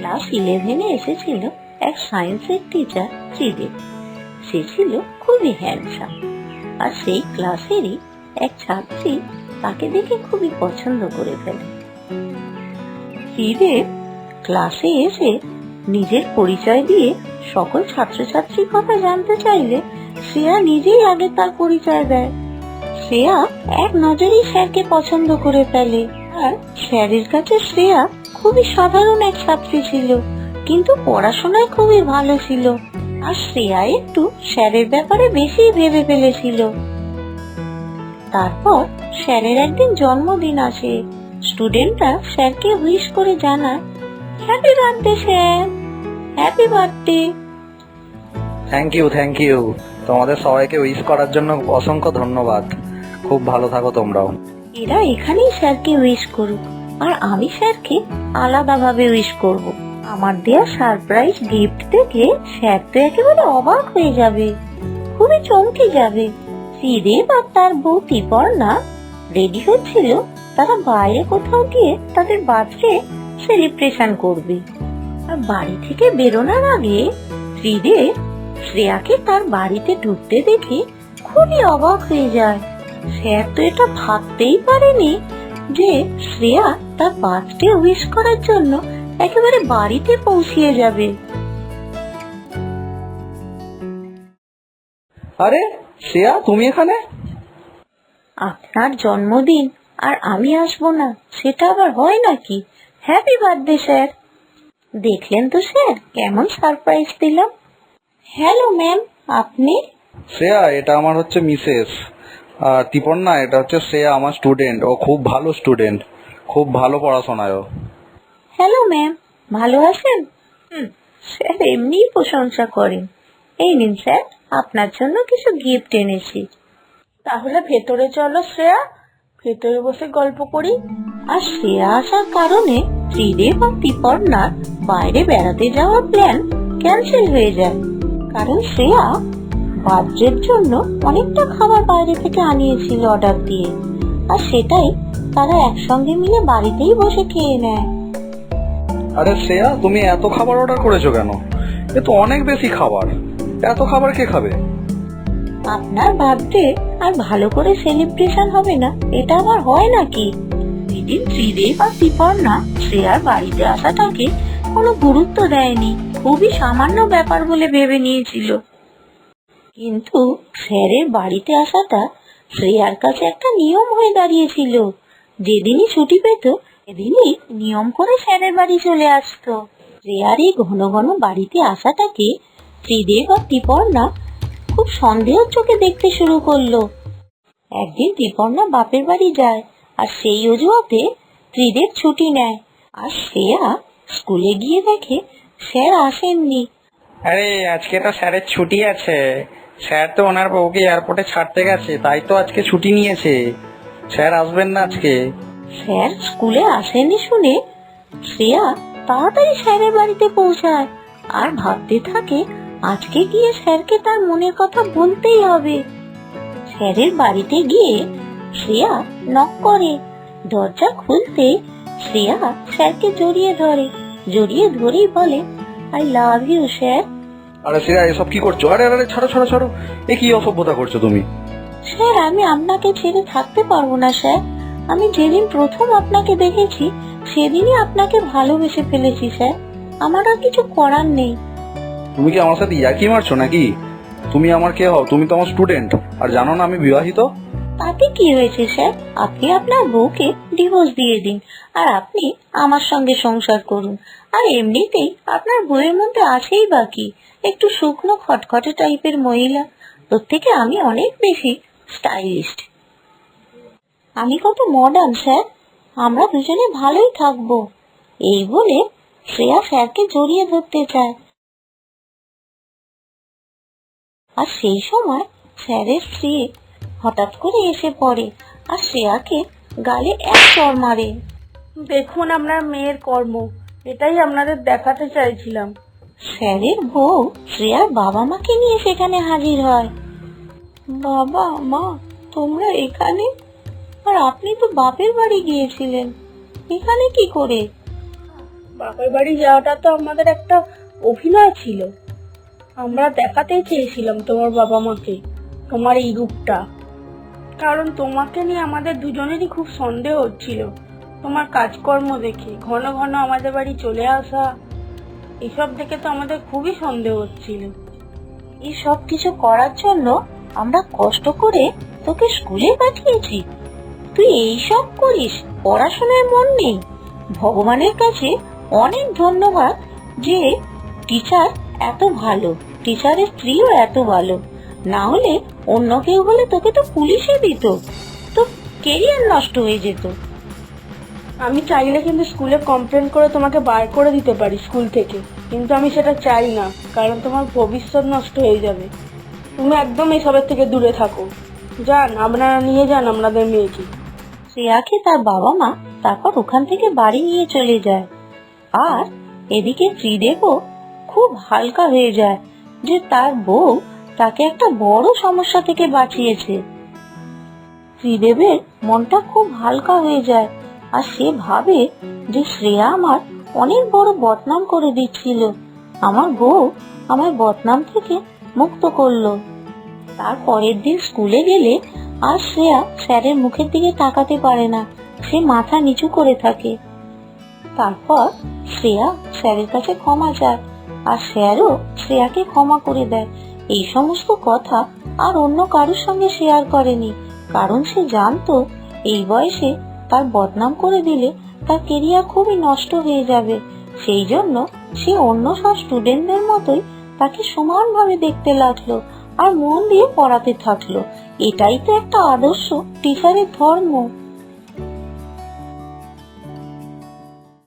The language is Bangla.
ক্লাস ইলেভেনে এসেছিল এক সায়েন্সের টিচার ত্রিদেব সে ছিল খুবই হ্যান্ডসাম আর সেই ক্লাসেরই এক ছাত্রী তাকে দেখে খুবই পছন্দ করে ফেলে। ত্রিদেব ক্লাসে এসে নিজের পরিচয় দিয়ে সকল ছাত্রছাত্রীর কথা জানতে চাইলে শ্রেয়া নিজেই আগে তার পরিচয় দেয়। শ্রেয়া এক নজরেই স্যারকে পছন্দ করে ফেলে। আর স্যারের কাছে শ্রেয়া খুবই সাধারণ এক ছাত্রী ছিল কিন্তু পড়াশোনায় খুবই ভালো ছিল। আর শ্রেয়া একটু স্যারের ব্যাপারে বেশি ভেবে ফেলেছিল। তারপর স্যারের একদিন জন্মদিন আসে। স্টুডেন্টরা স্যারকে উইশ করে জানায় happy birthday sir! Happy birthday thank you thank you তোমাদের সবাইকে উইশ করার জন্য অসংখ্য ধন্যবাদ। খুব ভালো থাকো তোমরাও। এরা এখানেই স্যারকে উইশ করুক। আর আমি স্যারকে আলাদাভাবে উইশ করব। আমার দেয়া সারপ্রাইজ গিফট দেখে স্যার তো একেবারে অবাক হয়ে যাবে। খুবই চমকে যাবে। শ্রীদেব আর তার বউ তিপর্ণা রেডি হচ্ছিল তারা বাইরে কোথাও গিয়ে তাদের বার্থডে সেলিব্রেশন করবে। আর বাড়ি থেকে বেরোনোর আগে শ্রীদেব শ্রেয়াকে তার বাড়িতে ঢুকতে দেখে খুবই অবাক হয়ে যায়। স্যার তো এটা ভাবতেই পারেনি যে শ্রেয়া তার বার্থডে উইশ করার জন্য একেবারে বাড়িতে পৌঁছিয়ে যাবে। আরে শ্রেয়া তুমি এখানে? আপনার জন্মদিন আর আমি আসব না সেটা আবার হয় নাকি? Happy birthday sir. দেখলেন তো স্যার কেমন সারপ্রাইজ দিলাম হ্যালো ম্যাম আপনি? শ্রেয়া এটা আমার হচ্ছে মিসেস আর তিপন্না, এটা হচ্ছে শ্রেয়া আমার স্টুডেন্ট ও খুব ভালো স্টুডেন্ট খুব ভালো পড়াশোনায় ও। হ্যালো ম্যাম ভালো আছেন? স্যার, এমনিই প্রশংসা করেন এই নিন, স্যার, আপনার জন্য কিছু গিফট এনেছি। তাহলে ভেতরে চলো, শ্রেয়া। ভেতরে বসে গল্প করি। আর শ্রেয়া আসার কারণে ত্রিদেব আর তিপর্ণার বাইরে বেড়াতে যাওয়ার প্ল্যান ক্যান্সেল হয়ে যায়। কারণ শ্রেয়া বার্থডের জন্য অনেকটা খাবার বাইরে থেকে আনিয়েছিল অর্ডার দিয়ে। আর সেটাই তারা একসঙ্গে মিলে বাড়িতেই বসে খেয়ে নেয়। আরে শ্রেয়া তুমি এত খাবার অর্ডার করেছ কেন? এ তো অনেক বেশি খাবার। এত খাবার কে খাবে? আপনার বার্থডে আর ভালো করে সেলিব্রেশন হবে না এটা আবার হয় নাকি? এদিন ত্রিদেব আর তিপর্ণা শ্রেয়ার বাড়িতে আসাটাকে কোনো গুরুত্ব দেয়নি খুবই সামান্য ব্যাপার বলে ভেবে নিয়েছিল। কিন্তু স্যারের বাড়িতে আসাটা শ্রেয়ার কাছে একটা নিয়ম হয়ে দাঁড়িয়েছিল। যেদিনই ছুটি পেত, সেদিনই নিয়ম করে স্যারের বাড়ি চলে আসতো। শ্রেয়ার এই ঘন ঘন বাড়িতে আসাটাকে ত্রিদেব আর তিপর্ণা খুব সন্দেহের চোখে দেখতে শুরু করল। একদিন ত্রিপর্ণা বাপের বাড়ি যায় আর সেই অজুহাতে ত্রিদেব ছুটি নেয়। আর শ্রেয়া স্কুলে গিয়ে দেখে স্যার আসেননি। আরে, আজকে তো স্যারের ছুটি আছে। স্যার তো ওনার বউকে এয়ারপোর্টে ছাড়তে গেছে, তাই তো আজকে ছুটি নিয়েছে। স্যার, আসবেন না আজকে। স্যার, স্কুলে আসেনি শুনে? শ্রেয়া, তাড়াতাড়ি স্যারের বাড়িতে পৌঁছায়। আর ভাবতে থাকে, আজকে গিয়ে স্যারকে তার মনের কথা বলতেই হবে। স্যারের বাড়িতে গিয়ে শ্রেয়া নক করে। দরজা খুলতে শ্রেয়া স্যারকে জড়িয়ে ধরে। জড়িয়ে ধরেই বলে আই লাভ ইউ স্যার। আরে শ্রেয়া এসব কি করছ? আরে আরে ছাড়ো ছাড়ো ছাড়ো। এ কি অসভ্যতা করছ তুমি? স্যার আমি আপনাকে ছেড়ে থাকতে পারব না স্যার। আমি যেদিন প্রথম আপনাকে দেখেছি সেদিনই আপনাকে ভালোবেসে ফেলেছি স্যার। আমার আর কিছু করার নেই। তুমি কি আমার সাথে ইয়াকি মারছো নাকি? তুমি আমার কে হও? তুমি তো আমার স্টুডেন্ট আর জানো না আমি বিবাহিত? তাতে কি হয়েছে স্যার? আপনি আপনার বউকে ডিভোর্স দিয়ে দিন। আর আপনি আমার সঙ্গে সংসার করুন। আর এমনিতেই আপনার বইয়ের মধ্যে আছেই বাকি একটু শুকনো খটখটে টাইপের মহিলা। তোর থেকে আমি অনেক বেশি স্টাইলিস্ট আমি কত মডার্ন স্যার? আমরা দুজনে ভালোই থাকব। এই বলে শ্রেয়া স্যারকে জড়িয়ে ধরতে চায়। আর সেই সময় স্যারের স্ত্রী হঠাৎ করে এসে পড়ে। আর শ্রেয়াকে গালে এক চড় মারে। দেখুন আপনার মেয়ের কর্ম, এটাই আপনাদের দেখাতে চাইছিলাম। স্যারের বউ শ্রেয়ার বাবা মাকে নিয়ে সেখানে হাজির হয়। বাবা মা, তোমরা এখানে? আর আপনি তো বাপের বাড়ি গিয়েছিলেন। এখানে কি করে? বাপের বাড়ি যাওয়াটা তো আমাদের একটা অভিনয় ছিল। আমরা দেখাতেই চেয়েছিলাম তোমার বাবা মাকে, তোমার এই রূপটা। কারণ তোমাকে নিয়ে আমাদের দুজনেরই খুব সন্দেহ হচ্ছিল। তোমার কাজকর্ম দেখে, ঘন ঘন আমাদের বাড়ি চলে আসা, এসব দেখে তো আমাদের খুবই সন্দেহ হচ্ছিল। এই সব কিছু করার জন্য আমরা কষ্ট করে তোকে স্কুলে পাঠিয়েছি। তুই এইসব করিস, পড়াশোনায় মন নেই। ভগবানের কাছে অনেক ধন্যবাদ যে টিচার এত ভালো টিচারের স্ত্রীও এত ভালো। না হলে অন্য কেউ হলে তোকে তো পুলিশে দিত। তো কেরিয়ার নষ্ট হয়ে যেত। আমি চাইলে কিন্তু স্কুলে কমপ্লেন করে তোমাকে বার করে দিতে পারি স্কুল থেকে। কিন্তু আমি সেটা চাই না, কারণ তোমার ভবিষ্যৎ নষ্ট হয়ে যাবে। তুমি একদম এসবের থেকে দূরে থাকো। যান আপনারা নিয়ে যান আপনাদের মেয়েকে। শ্রেয়াকে তার বাবা মা, তারপর ওখান থেকে বাড়ি নিয়ে চলে যায়। আর এদিকে ত্রিদেবও খুব হালকা হয়ে যায় যে তার বউ তাকে একটা বড় সমস্যা থেকে বাঁচিয়েছে। ত্রিদেবের মনটা খুব হালকা হয়ে যায় আর সে ভাবে যে শ্রেয়া আমার অনেক বড় বদনাম করে দিচ্ছিল। আমার বউ আমার বদনাম থেকে মুক্ত করল। তার পরের দিন স্কুলে গেলে আর শ্রেয়া স্যারের মুখের দিকে তাকাতে পারে না, সে মাথা নিচু করে থাকে। তারপর শ্রেয়া স্যারের কাছে ক্ষমা চায় আর স্যারও শ্রেয়াকে ক্ষমা করে দেয়। এই সমস্ত কথা আর অন্য কারোর সঙ্গে শেয়ার করেনি, কারণ সে জানতো এই বয়সে তার বদনাম করে দিলে তার কেরিয়ার খুবই নষ্ট হয়ে যাবে। সেই জন্য সে অন্য সব স্টুডেন্টদের মতোই তাকে সমানভাবে দেখতে লাগল আর মন দিয়ে পড়াতে থাকল। এটাই তো একটা আদর্শ টিচারের ধর্ম।